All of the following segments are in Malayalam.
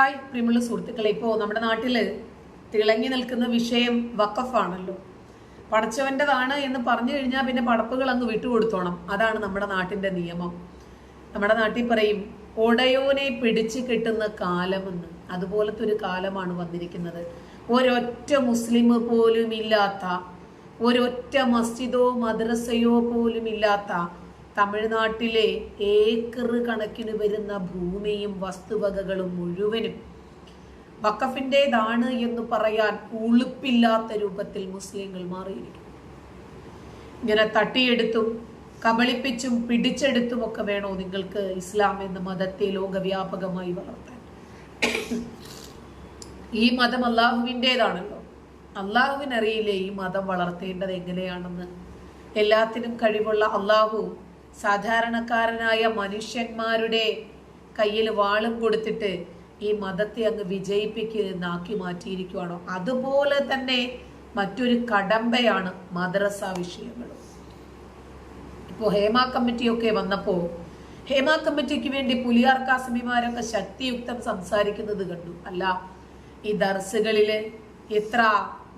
ഹായ് പ്രിയമുള്ള സുഹൃത്തുക്കളെ ഇപ്പോൾ നമ്മുടെ നാട്ടിൽ തിളങ്ങി നിൽക്കുന്ന വിഷയം വക്കഫാണല്ലോ പടച്ചവന്റെതാണ് എന്ന് പറഞ്ഞു കഴിഞ്ഞാൽ പിന്നെ പടപ്പുകൾ അങ്ങ് വിട്ടുകൊടുത്തോണം. അതാണ് നമ്മുടെ നാട്ടിന്റെ നിയമം. നമ്മുടെ നാട്ടിൽ പറയും ഒടയോനെ പിടിച്ചു കെട്ടുന്ന കാലമെന്ന്. അതുപോലത്തെ ഒരു കാലമാണ് വന്നിരിക്കുന്നത്. ഒരൊറ്റ മുസ്ലിം പോലും ഇല്ലാത്ത ഒരൊറ്റ മസ്ജിദോ മദ്രസയോ പോലും ഇല്ലാത്ത തമിഴ്നാട്ടിലെ ഏക്കർ കണക്കിന് വരുന്ന ഭൂമിയും വസ്തുവകകളും മുഴുവനും വക്കഫിന്റെതാണ് എന്ന് പറയാൻ ഉളുപ്പില്ലാത്ത രൂപത്തിൽ മുസ്ലിങ്ങൾ മാറിയിരിക്കും ഇങ്ങനെ തട്ടിയെടുത്തും കബളിപ്പിച്ചും പിടിച്ചെടുത്തും ഒക്കെ വേണോ നിങ്ങൾക്ക് ഇസ്ലാം എന്ന മതത്തെ ലോകവ്യാപകമായി വളർത്താൻ? ഈ മതം അള്ളാഹുവിന്റെതാണല്ലോ അള്ളാഹുവിനറിയില്ലേ ഈ മതം വളർത്തേണ്ടത് എങ്ങനെയാണെന്ന്? എല്ലാത്തിനും കഴിവുള്ള അള്ളാഹു സാധാരണക്കാരനായ മനുഷ്യന്മാരുടെ കയ്യിൽ വാളും കൊടുത്തിട്ട് ഈ മതത്തെ അങ്ങ് വിജയിപ്പിക്കുന്നാക്കി മാറ്റിയിരിക്കുവാണോ? അതുപോലെ തന്നെ മറ്റൊരു കടമ്പയാണ് മദ്രസ വിഷയങ്ങളും. ഇപ്പോൾ ഹേമ കമ്മിറ്റിയൊക്കെ വന്നപ്പോൾ ഹേമ കമ്മിറ്റിക്ക് വേണ്ടി പുലിയാർ കാസമിമാരൊക്കെ ശക്തിയുക്തം സംസാരിക്കുന്നത് കണ്ടു. അല്ല ഈ ദർസുകളിൽ എത്ര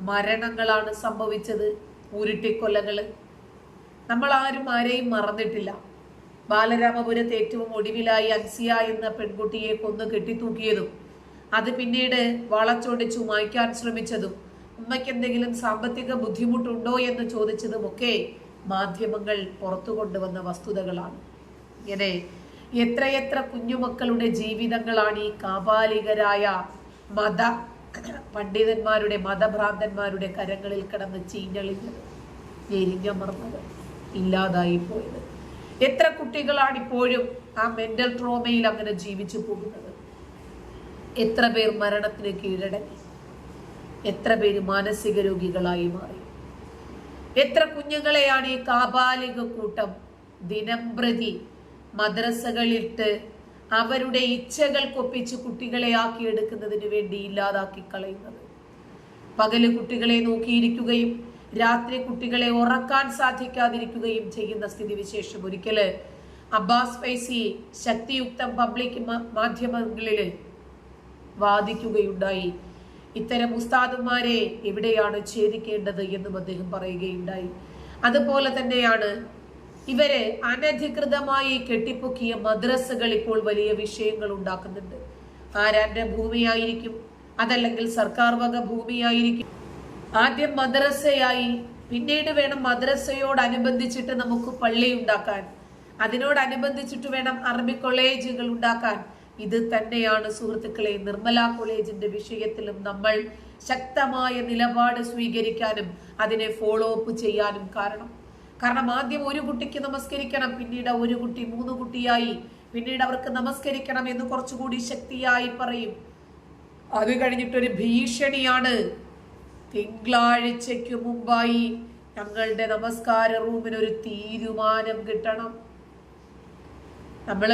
മരണങ്ങളാണ് സംഭവിച്ചത്? ഉരുട്ടിക്കൊല്ലകൾ നമ്മൾ ആരും ആരെയും മറന്നിട്ടില്ല. ബാലരാമപുരത്ത് ഏറ്റവും ഒടുവിലായി അൻസിയ എന്ന പെൺകുട്ടിയെ കൊന്നു കെട്ടിത്തൂക്കിയതും അത് പിന്നീട് വളച്ചൊടിച്ചു മായ്ക്കാൻ ശ്രമിച്ചതും ഉമ്മയ്ക്ക് എന്തെങ്കിലും സാമ്പത്തിക ബുദ്ധിമുട്ടുണ്ടോ എന്ന് ചോദിച്ചതുമൊക്കെ മാധ്യമങ്ങൾ പുറത്തു കൊണ്ടുവന്ന വസ്തുതകളാണ്. ഇങ്ങനെ എത്രയെത്ര കുഞ്ഞുമക്കളുടെ ജീവിതങ്ങളാണ് ഈ കാപാലികരായ മത പണ്ഡിതന്മാരുടെ മതഭ്രാന്തന്മാരുടെ കരങ്ങളിൽ കിടന്ന് ചീഞ്ഞളിഞ്ഞത് എരിഞ്ഞമർന്നത്. ഇല്ലാതായി പോയത്. എത്ര കുട്ടികളാണ് ഇപ്പോഴും ആ മെന്റൽ ട്രോമയിൽ അങ്ങനെ ജീവിച്ചു പോകുന്നത്? എത്ര പേർ മരണത്തിന് കീഴടങ്ങി? എത്ര പേര് മാനസിക രോഗികളായി മാറി? എത്ര കുഞ്ഞുങ്ങളെയാണ് ഈ കാബാലിക കൂട്ടം ദിനംപ്രതി മദ്രസകളിട്ട് അവരുടെ ഇച്ഛകൾ കൊപ്പിച്ച് കുട്ടികളെ ആക്കിയെടുക്കുന്നതിന് വേണ്ടി ഇല്ലാതാക്കി കളയുന്നത്? പകൽ കുട്ടികളെ നോക്കിയിരിക്കുകയും രാത്രി കുട്ടികളെ ഉറക്കാൻ സാധിക്കാതിരിക്കുകയും ചെയ്യുന്ന സ്ഥിതിവിശേഷം ഒരിക്കൽ. അബ്ബാസ് ഫൈസി ശക്തിയുക്തം പബ്ലിക് മാധ്യമങ്ങളിൽ വാദിക്കുകയുണ്ടായി. ഇത്തരം ഉസ്താദുമാരെ എവിടെയാണ് ഛേദിക്കേണ്ടത് എന്നും അദ്ദേഹം പറയുകയുണ്ടായി. അതുപോലെ തന്നെയാണ് ഇവരെ അനധികൃതമായി കെട്ടിപ്പൊക്കിയ മദ്രസകൾ ഇപ്പോൾ വലിയ വിഷയങ്ങൾ ഉണ്ടാക്കുന്നുണ്ട്. ആരാന്റെ ഭൂമിയായിരിക്കും? അതല്ലെങ്കിൽ സർക്കാർ വക ഭൂമിയായിരിക്കും? ആദ്യം മദ്രസയായി. പിന്നീട് വേണം മദ്രസയോടനുബന്ധിച്ചിട്ട് നമുക്ക് പള്ളി ഉണ്ടാക്കാൻ. അതിനോടനുബന്ധിച്ചിട്ട് വേണം അറബി കോളേജുകൾ ഉണ്ടാക്കാൻ. ഇത് തന്നെയാണ് സുഹൃത്തുക്കളെ നിർമ്മല കോളേജിന്റെ വിഷയത്തിലും നമ്മൾ ശക്തമായ നിലപാട് സ്വീകരിക്കാനും അതിനെ ഫോളോ അപ്പ് ചെയ്യാനും കാരണം. കാരണം ആദ്യം ഒരു കുട്ടിക്ക് നമസ്കരിക്കണം പിന്നീട് ഒരു കുട്ടി മൂന്ന് കുട്ടിയായി. പിന്നീട് അവർക്ക് നമസ്കരിക്കണം എന്ന് കുറച്ചുകൂടി ശക്തിയായി പറയും. അത് കഴിഞ്ഞിട്ടൊരു ഭീഷണിയാണ് തിങ്കളാഴ്ചയ്ക്ക് മുമ്പായി ഞങ്ങളുടെ നമസ്കാര റൂമിന് ഒരു തീരുമാനം കിട്ടണം. നമ്മൾ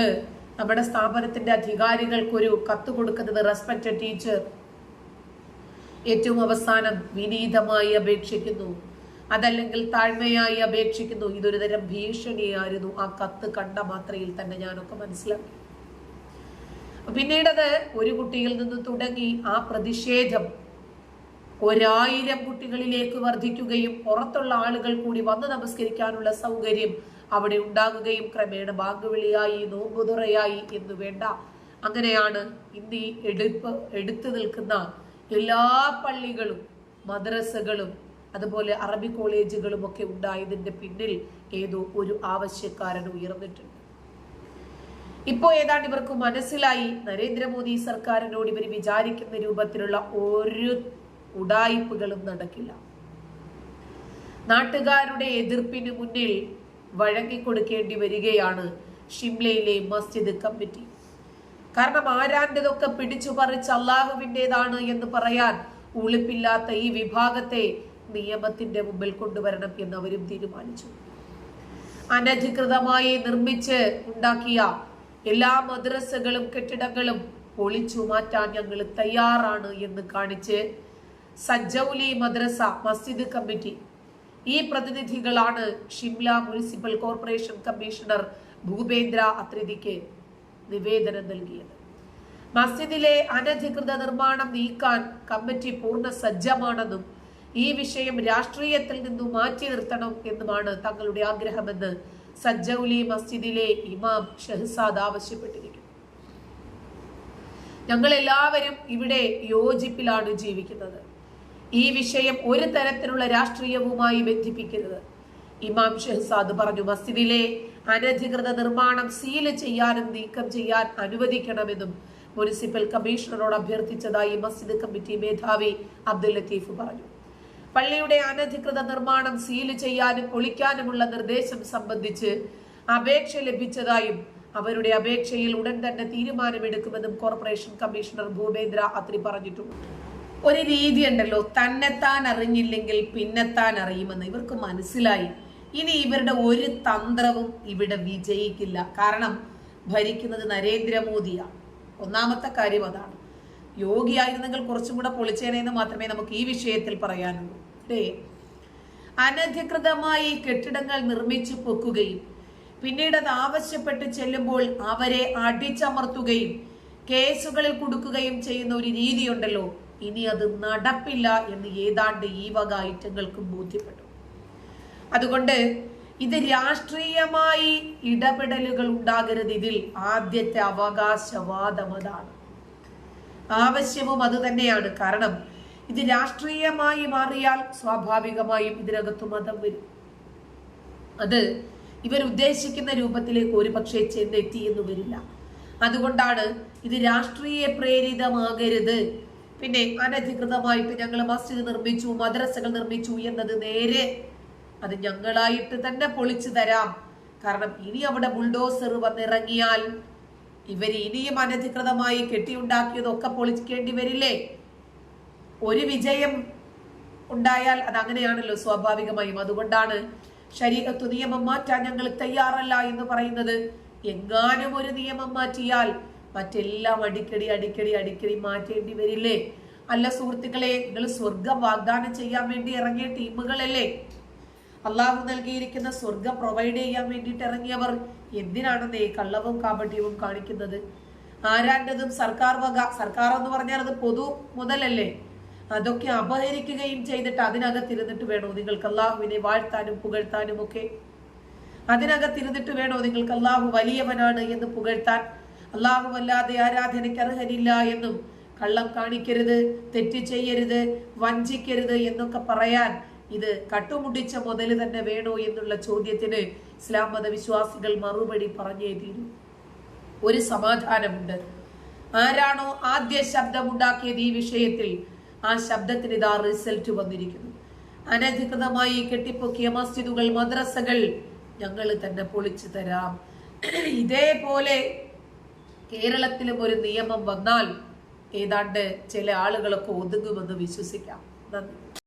നമ്മുടെ സ്ഥാപനത്തിന്റെ അധികാരികൾക്കൊരു കത്ത് കൊടുക്കുന്നത് റെസ്പെക്ട് ടീച്ചർ ഏറ്റവും അവസാനം വിനീതമായി അപേക്ഷിക്കുന്നു. അതല്ലെങ്കിൽ താഴ്മയായി അപേക്ഷിക്കുന്നു. ഇതൊരു തരം ഭീഷണിയായിരുന്നു. ആ കത്ത് കണ്ട മാത്രയിൽ തന്നെ ഞാനൊക്കെ മനസ്സിലാക്കി. പിന്നീടത് ഒരു കുട്ടിയിൽ നിന്ന് തുടങ്ങി. ആ പ്രതിഷേധം ഒരായിരം കുട്ടികളിലേക്ക് വർദ്ധിക്കുകയും പുറത്തുള്ള ആളുകൾ കൂടി വന്ന് നമസ്കരിക്കാനുള്ള സൗകര്യം അവിടെ ഉണ്ടാകുകയും ക്രമേണ ബാങ്കുവിളിയായി നോമ്പുതുറയായി എന്ന് വേണ്ട. അങ്ങനെയാണ് ഇന്ന് ഈ എടുപ്പ് എടുത്തു നിൽക്കുന്ന എല്ലാ പള്ളികളും മദ്രസകളും അതുപോലെ അറബി കോളേജുകളും ഒക്കെ ഉണ്ടായതിന്റെ പിന്നിൽ ഏതോ ഒരു ആവശ്യക്കാരൻ ഉയർന്നിട്ടുണ്ട്. ഇപ്പോ ഏതാണ്ട് ഇവർക്ക് മനസ്സിലായി. നരേന്ദ്രമോദി സർക്കാരിനോട് ഇവർ വിചാരിക്കുന്ന രൂപത്തിലുള്ള ഒരു ഉടായിപ്പുകളും നടക്കില്ല. നാട്ടുകാരുടെ എതിർപ്പിന് മുന്നിൽ വഴങ്ങിക്കൊടുക്കേണ്ടി വരികയാണ് ഷിംലയിലെ മസ്ജിദ് കമ്മിറ്റി. കാരണം ആരാന്റെതൊക്കെ പിടിച്ചു പറിച്ച് അള്ളാഹുവിന്റെതാണ് എന്ന് പറയാൻ ഉളിപ്പില്ലാത്ത ഈ വിഭാഗത്തെ നിയമത്തിന്റെ മുമ്പിൽ കൊണ്ടുവരണം എന്ന് അവരും തീരുമാനിച്ചു. അനധികൃതമായി നിർമ്മിച്ച് ഉണ്ടാക്കിയ എല്ലാ മദ്രസകളും കെട്ടിടങ്ങളും പൊളിച്ചു മാറ്റാൻ ഞങ്ങൾ തയ്യാറാണ് എന്ന് കാണിച്ച് സജ്ജൌലി മദ്രസ മസ്ജിദ് കമ്മിറ്റി. ഈ പ്രതിനിധികളാണ് Shimla municipal corporation commissioner Bhupendra അത്രിതിക്ക് നിവേദനം നൽകിയത്. മസ്ജിദിലെ അനധികൃത നിർമ്മാണം നീക്കാൻ കമ്മിറ്റി പൂർണ സജ്ജമാണെന്നും ഈ വിഷയം രാഷ്ട്രീയത്തിൽ നിന്നും മാറ്റി നിർത്തണം എന്നുമാണ് തങ്ങളുടെ ആഗ്രഹമെന്ന് സജ്ജൌലി മസ്ജിദിലെ ഇമാം ഷെഹ്സാദ് ആവശ്യപ്പെട്ടിരിക്കുന്നു. ഞങ്ങൾ എല്ലാവരും ഇവിടെ യോജിപ്പിലാണ് ജീവിക്കുന്നത്. ഈ വിഷയം ഒരു തരത്തിലുള്ള രാഷ്ട്രീയവുമായി ബന്ധിപ്പിക്കരുത്. ഇമാം ഷെഹസാദ് പറഞ്ഞു മസ്ജിദിലെ അനധികൃത നിർമ്മാണം സീൽ ചെയ്യാനും നീക്കം ചെയ്യാൻ അനുവദിക്കണമെന്നും മുനിസിപ്പൽ കമ്മീഷണറോട് അഭ്യർത്ഥിച്ചതായി മസ്ജിദ് കമ്മിറ്റി മേധാവി അബ്ദുൽ ലത്തീഫ് പറഞ്ഞു. പള്ളിയുടെ അനധികൃത നിർമ്മാണം സീൽ ചെയ്യാനും പൊളിക്കാനുമുള്ള നിർദ്ദേശം സംബന്ധിച്ച് അപേക്ഷ ലഭിച്ചതായും അവരുടെ അപേക്ഷയിൽ ഉടൻ തന്നെ തീരുമാനമെടുക്കുമെന്നും കോർപ്പറേഷൻ കമ്മീഷണർ ഭൂപേന്ദ്ര അത്രി പറഞ്ഞിട്ടുണ്ട്. ഒരു രീതി ഉണ്ടല്ലോ തന്നെത്താൻ അറിഞ്ഞില്ലെങ്കിൽ പിന്നെത്താൻ അറിയുമെന്ന് ഇവർക്ക് മനസ്സിലായി. ഇനി ഇവരുടെ ഒരു തന്ത്രവും ഇവിടെ വിജയിക്കില്ല. കാരണം ഭരിക്കുന്നത് നരേന്ദ്രമോദിയാണ്. ഒന്നാമത്തെ കാര്യം അതാണ്. യോഗിയായിരുന്നെങ്കിൽ കുറച്ചും കൂടെ പൊളിച്ചേനെന്ന് മാത്രമേ നമുക്ക് ഈ വിഷയത്തിൽ പറയാനുള്ളൂ. അല്ലേ അനധികൃതമായി കെട്ടിടങ്ങൾ നിർമ്മിച്ചു പൊക്കുകയും പിന്നീട് അത് ആവശ്യപ്പെട്ട് ചെല്ലുമ്പോൾ അവരെ അടിച്ചമർത്തുകയും കേസുകളിൽ കൊടുക്കുകയും ചെയ്യുന്ന ഒരു രീതിയുണ്ടല്ലോ. ഇനി അത് നടപ്പില്ല എന്ന് ഏതാണ്ട് ഈ വക ഐറ്റങ്ങൾക്കും ബോധ്യപ്പെട്ടു. അതുകൊണ്ട് ഇത് രാഷ്ട്രീയമായി ഇടപെടലുകൾ ഉണ്ടാകരുത് ഇതിൽ ആദ്യത്തെ അവകാശവാദം അതാണ്. ആവശ്യവും അത് തന്നെയാണ്. കാരണം ഇത് രാഷ്ട്രീയമായി മാറിയാൽ സ്വാഭാവികമായും ഇതിനകത്ത് മതം വരും. അത് ഇവർ ഉദ്ദേശിക്കുന്ന രൂപത്തിലേക്ക് ഒരു പക്ഷേ ചെന്നെത്തി എന്ന് വരില്ല. അതുകൊണ്ടാണ് ഇത് രാഷ്ട്രീയ പ്രേരിതമാകരുത് പിന്നെ അനധികൃതമായിട്ട് ഞങ്ങൾ മസ്ജിദ് നിർമ്മിച്ചു മദ്രസകൾ നിർമ്മിച്ചു എന്നത് നേരെ അത് ഞങ്ങളായിട്ട് തന്നെ പൊളിച്ചു തരാം. കാരണം ഇനി അവിടെ ബുൾഡോസർ വന്നിറങ്ങിയാൽ ഇവർ ഇനിയും അനധികൃതമായി കെട്ടിയുണ്ടാക്കിയതൊക്കെ പൊളിക്കേണ്ടി വരില്ലേ? ഒരു വിജയം ഉണ്ടായാൽ അത് അങ്ങനെയാണല്ലോ സ്വാഭാവികമായും. അതുകൊണ്ടാണ് ശരീരത്തു നിയമം മാറ്റാൻ ഞങ്ങൾ തയ്യാറല്ല എന്ന് പറയുന്നത്. എങ്ങാനും ഒരു നിയമം മാറ്റിയാൽ മറ്റെല്ലാം അടിക്കടി അടിക്കടി അടിക്കടി മാറ്റേണ്ടി വരില്ലേ? അല്ല സുഹൃത്തുക്കളെ നിങ്ങൾ സ്വർഗം വാഗ്ദാനം ചെയ്യാൻ വേണ്ടി ഇറങ്ങിയ ടീമുകളല്ലേ? അള്ളാഹു നൽകിയിരിക്കുന്ന സ്വർഗം പ്രൊവൈഡ് ചെയ്യാൻ വേണ്ടിയിട്ട് ഇറങ്ങിയവർ എന്തിനാണെന്നേ കള്ളവും കാപട്യവും കാണിക്കുന്നത്? ആരാന്റെതും സർക്കാർ വക സർക്കാർ എന്ന് പറഞ്ഞാൽ അത് പൊതു മുതലല്ലേ? അതൊക്കെ അപഹരിക്കുകയും ചെയ്തിട്ട് അതിനകത്തിരുന്നിട്ട് വേണോ നിങ്ങൾക്ക് അള്ളാഹുവിനെ വാഴ്ത്താനും പുകഴ്ത്താനും ഒക്കെ? അതിനകത്തിരുന്നിട്ട് വേണോ നിങ്ങൾക്ക് അള്ളാഹു വലിയവനാണ് എന്ന് പുകഴ്ത്താൻ? അള്ളാഹു അല്ലാതെ ആരാധനയ്ക്ക് അർഹനില്ല എന്നും കള്ളം കാണിക്കരുത് തെറ്റ് ചെയ്യരുത് വഞ്ചിക്കരുത് എന്നൊക്കെ പറയാൻ ഇത് കട്ടുമുടിച്ച മുതൽ തന്നെ വേണോ എന്നുള്ള ചോദ്യത്തിന് ഇസ്ലാം മതവിശ്വാസികൾ മറുപടി പറഞ്ഞേ തീരും. ഒരു സമാധാനമുണ്ട്. ആരാണോ ആദ്യ ശബ്ദമുണ്ടാക്കിയത് ഈ വിഷയത്തിൽ ആ ശബ്ദത്തിന് ഇതാ റിസൾട്ട് വന്നിരിക്കുന്നു. അനധികൃതമായി കെട്ടിപ്പൊക്കിയ മസ്ജിദുകൾ മദ്രസകൾ ഞങ്ങൾ തന്നെ പൊളിച്ചു തരാം. ഇതേപോലെ കേരളത്തിലും ഒരു നിയമം വന്നാൽ ഏതാണ്ട് ചില ആളുകളൊക്കെ ഒതുങ്ങുമെന്ന് വിശ്വസിക്കാം. നന്ദി.